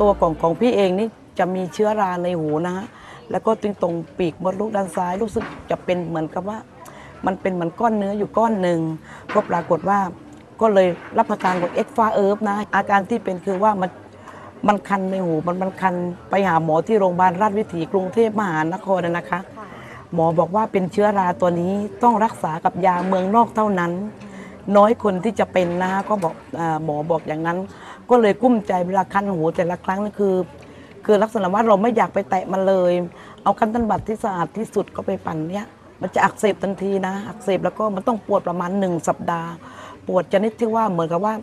ตัวของของพี่เองนี่จะมีเชื้อราในหูนะฮะแล้วก็ตรงตรงปีกมดลูกด้านซ้ายรู้สึกจะเป็นเหมือนกับว่า มันเป็นเหมือนก้อนเนื้ออยู่ก้อนหนึ่งก็ปรากฏว่าก็เลยรับประทานของเอ็กฟาเอิร์ฟนะ อาการที่เป็นคือว่ามันมันคันในหูมันมันคันไปหาหมอที่โรงพยาบาลราชวิถีกรุงเทพมหานครนะคะ หมอบอกว่าเป็นเชื้อราตัวนี้ต้องรักษากับยาเมืองนอกเท่านั้น น้อยคนที่จะเป็นนะก็บอกอหมอบอกอย่างนั้น ก็เลยกุ้มใจเวลาคันหูแต่ละครั้งนั่นคือ คือลักษณะว่าเราไม่อยากไปแตะมันเลย เอาคันตันบัตรที่สะอาดที่สุดก็ไปปั่นเนี้ยมันจะอักเสบทันทีนะ อักเสบแล้วก็มันต้องปวดประมาณหนึ่งสัปดาห์ ปวดชนิดที่ว่าเหมือนกับว่า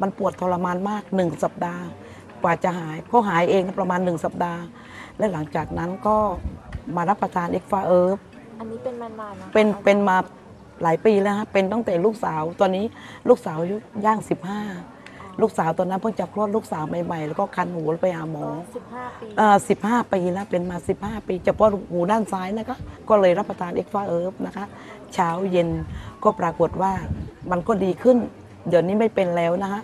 มันปวดทรมานมากหนึ่งสัปดาห์ กว่าจะหายก็หายเองประมาณหนึ่งสัปดาห์ และหลังจากนั้นก็มารับประทานเอ็กฟาเอิร์ฟอันนี้เป็นมานานนะคะเป็นเป็นมาหลายปีแล้วฮะเป็นตั้งแต่ลูกสาวตอนนี้ลูกสาวอายุย่าง15 ลูกสาวตอนนั้นเพิ่งจะคลอดลูกสาวใหม่ๆ แล้วก็คันหูแล้วไปหาหมอสิบห้าปีเอ่อ15ปีแล้วเป็นมา15ปีเฉพาะหูด้านซ้ายนะคะ ก็เลยรับประทานเอ็กฟาเอิร์ฟนะคะ เช้าเย็นก็ปรากฏว่ามันก็ดีขึ้น เดี๋ยวนี้ไม่เป็นแล้วนะคะ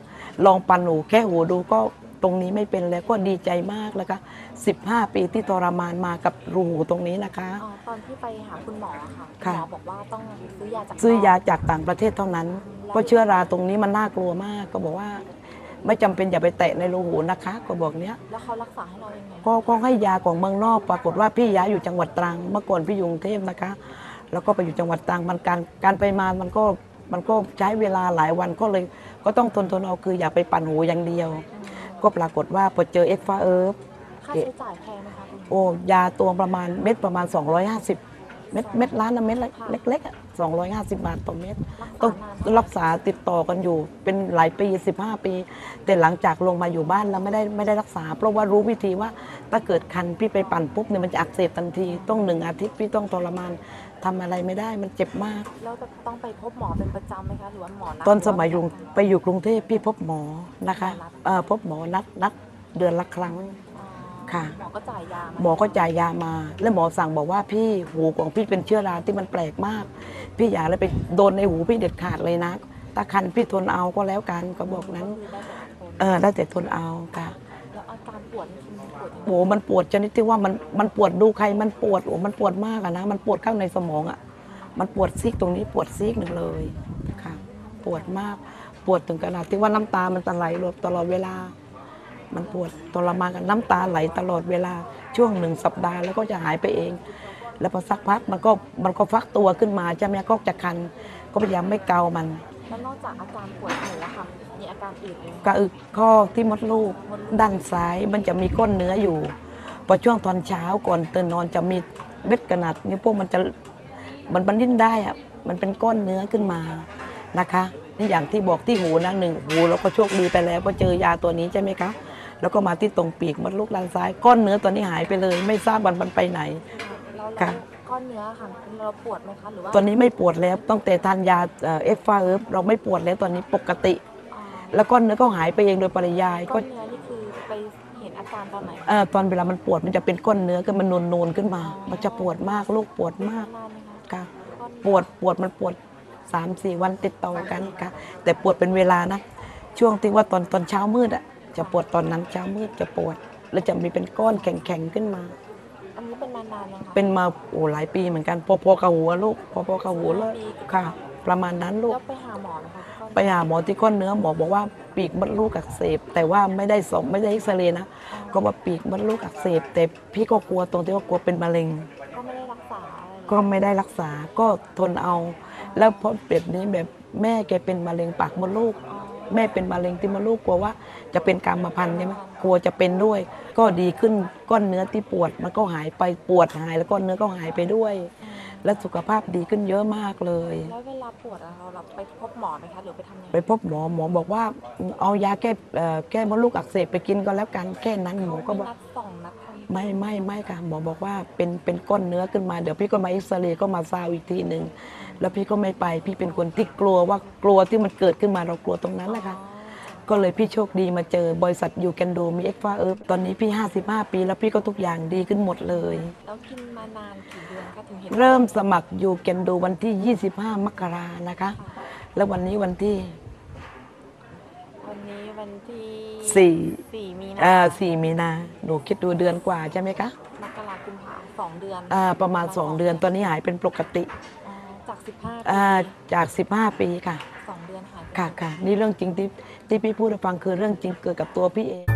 ลองปันหูแค่หูดูก็ ตรงนี้ไม่เป็นแล้วก็ดีใจมากนะคะ15 ปีที่ทรมานมากับรูหูตรงนี้นะคะ อ๋อตอนที่ไปหาคุณหมอค่ะคุณค่ะหมอบอกว่าต้องซื้อยาจากซื้อยาแพทย์จากต่างประเทศเท่านั้นก็เชื้อราตรงนี้มันน่ากลัวมาก ก็บอกว่า ไม่จำเป็นอย่าไปแตะในรูหูนะคะ ก็บอกเนี้ย แล้วเขารักษาให้เรายังไงก็ก็ให้ยาของเมืองนอกปรากฏว่าพี่ย้ายอยู่จังหวัดตรังเมื่อก่อนพี่อยู่กรุงเทพนะคะ แล้วก็ไปอยู่จังหวัดตรังมันการการไปมามันก็มันก็ใช้เวลาหลายวันก็เลยก็ต้องทนทนเอาคืออย่าไปปั่นหูอย่างเดียว ก็ปรากฏว่าพอเจอเอ็กฟาเอิร์ฟค่าใช้จ่ายแพงไหมคะคุณหมอ โอ้ยาตัวประมาณเม็ดประมาณ 250 เม็ดเม็ดล้านนะเม็ดเล็กเล็กๆอะ250 บาทต่อเม็ดรักต้องษานานรักษาติดต่อกันอยู่เป็นหลายปี 15 ปี แต่หลังจากลงมาอยู่บ้านแล้วไม่ได้ไม่ได้รักษา เพราะว่ารู้วิธีว่าถ้าเกิดคันพี่ไปปั่นปุ๊บเนี่ยมันจะอักเสบทันที ต้องหนึ่งอาทิตย์พี่ต้องทรมาน ทำอะไรไม่ได้มันเจ็บมาก แล้วจะต้องไปพบหมอเป็นประจำไหมคะ หรือว่าหมอนัดตอนสมัยหอรืยู่ว่าไปอยู่กรุงเทพพี่พบหมอนะคะหมอนัดเอ่อพบหมอนัดนัดเดือนละครั้ง อ๋อค่ะ หมอก็จ่ายยาาหมอก็จ่ายยามา แล้วหมอสั่งบอกว่าพี่หูของพี่เป็นเชื้อราที่มันแปลกมาก พี่อย่าเลยไปโดนในหูพี่เด็ดขาดเลยนะถ้าคันพี่ทนเอาก็แล้วกันก็บอกนั้นคือได้แต่คนเออได้แต่ทนเอาค่ะ แล้วอาการปวดนี่ คือมันปวดยังไงโอ้มันปวดชนิดที่ว่ามันมันปวดดูใครมันปวดโอ้มันปวดมากอะนะ มันปวดข้างในสมองอะมันปวดซีกตรงนี้ปวดซีกหนึ่งเลยค่ะ ปวดมากปวดถึงขนาดที่ว่าน้ำตามันจะไหลตลอดเวลา มันปวดทรมานกันน้ำตาไหลตลอดเวลาช่วงหนึ่งสัปดาห์แล้วก็จะหายไปเอง แล้วพอสักพักมันก็มันก็ฟักตัวขึ้นมาใช่ไหมก็จะคันก็พยายามไม่เกามันแล้วนอกจากอาการปวดหัวค่ะ อาการอื่นอีกไหมกระอึกข้อที่มดลูกด้านซ้ายมันจะมีก้นเนื้ออยู่ พอช่วงตอนเช้าก่อนตื่นนอนจะมีเม็ดกระนาดนิ้วโป้งมันจะมันมันดิ้นได้อะมันเป็นก้อนเนื้อขึ้นมานะคะนี่อย่างที่บอกที่หูนะหนึ่งหูเราก็โชคดีไปแล้วก็เจอยาตัวนี้ใช่ไหมคะแล้วก็มาที่ตรงปีกมดลูกด้านซ้าย ก้อนเนื้อตัวนี้หายไปเลย ไม่ทราบวันมันไปไหนแล้วค่ะแล้วก้อนเนื้อค่ะเราปวดไหมคะหรือว่า ตอนนี้ไม่ปวดแล้วตั้งแต่ทานยาเอ็กฟาเอิร์ฟเราไม่ปวดแล้วตอนนี้ปกติอ๋อ แล้วก้อนเนื้อก็หายไปเองโดยปริยายก้ก็อนเนื้อนี่คือไปเห็นอาการตอนไหนเอ่อตอนเวลามันปวดมันจะเป็นก้อนเนื้อขึ้นมันนูนๆขึ้นมา มันจะปวดมากลูกปวดมากนานไหมคะค่ะก้อนเนื้อปวดปวดมันปวด3าสี่วันติดต่อกันค่ะแต่ปวดเป็นเวลานะ ช่วงที่ว่าตอนตอนเช้ามืดอะจะปวดตอนนั้นเช้ามืดจะปวด แล้วจะมีเป็นก้อนแข็งๆขึ้นมา อันนี้เป็นมานานยังคะเป็นมาโอ้หลายปีเหมือนกันพอๆกับหัวลูกพอๆกับหัวเลยค่ะ ประมาณนั้นลูก แล้วไปหาหมอไหมคะก้อนไปหาหมอที่ก้อนเนื้อหมอบอกว่าปีกมดลูกอักเสบ แต่ว่าไม่ได้สอบไม่ได้เอ็กซเรย์นะ ก็ว่าปีกมดลูกอักเสบ แต่พี่ก็กลัวตรงที่ว่ากลัวเป็นมะเร็ง ก็ไม่ได้รักษาอะไรเลยก็ไม่ได้รักษาก็ทนเอา แล้วพอแบบนี้แบบแม่แกเป็นมะเร็งปากมดลูก อ๋อ แม่เป็นมะเร็งที่มดลูกกลัวว่าจะเป็นกรรมพันธุ์ใช่ไหมกลัวจะเป็นด้วย ก็ดีขึ้นก้อนเนื้อที่ปวดมันก็หายไปปวดหาย แล้วก้อนเนื้อก็หายไปด้วย และสุขภาพดีขึ้นเยอะมากเลย แล้วเวลาปวดอะเราเราไปพบหมอไหมคะหรือไปทำยังไงไปพบหมอหมอบอกว่าเอายาแก้เอ่อแก้มดลูกอักเสบไปกินก็แล้วกันแค่นั้นหมอก็บอกนัดสองนัดทำไม่ไม่ไม่ค่ะหมอบอกว่าเป็นเป็นก้อนเนื้อขึ้นมาเดี๋ยวพี่ก็มาเอ็กซเรย์ก็มาซาวอีกทีหนึ่ง แล้วพี่ก็ไม่ไป พี่เป็นคนที่กลัวว่ากลัวที่มันเกิดขึ้นมาเรากลัวตรงนั้นแหละค่ะก็เลยพี่โชคดีมาเจอบริษัทยูแคนโดมีเอ็กฟ้าเอิร์ตอนนี้พี่ 55 ปี แล้วพี่ก็ทุกอย่างดีขึ้นหมดเลย แล้วกินมานานกี่เดือนคะถึงเห็นเริ่มสมัครยูแคนโดวันที่ 25 มกรานะคะ แล้ววันนี้วันที่ วันนี้วันวันที่สี่สี่มีนาอ่าสี่มีนาหนูคิดดูเดือนกว่าใช่ไหมคะมกราคมกุมภาสองเดือนอ่าประมาณ2เดือนตอนนี้หายเป็นปกติอ๋อ จากสิบห้าอ่าจาก 15 ปีค่ะ สองเดือนหายไปค่ะค่ะนี่เรื่องจริงที่ที่พี่พูดให้ฟังคือเรื่องจริงเกิดกับตัวพี่เอง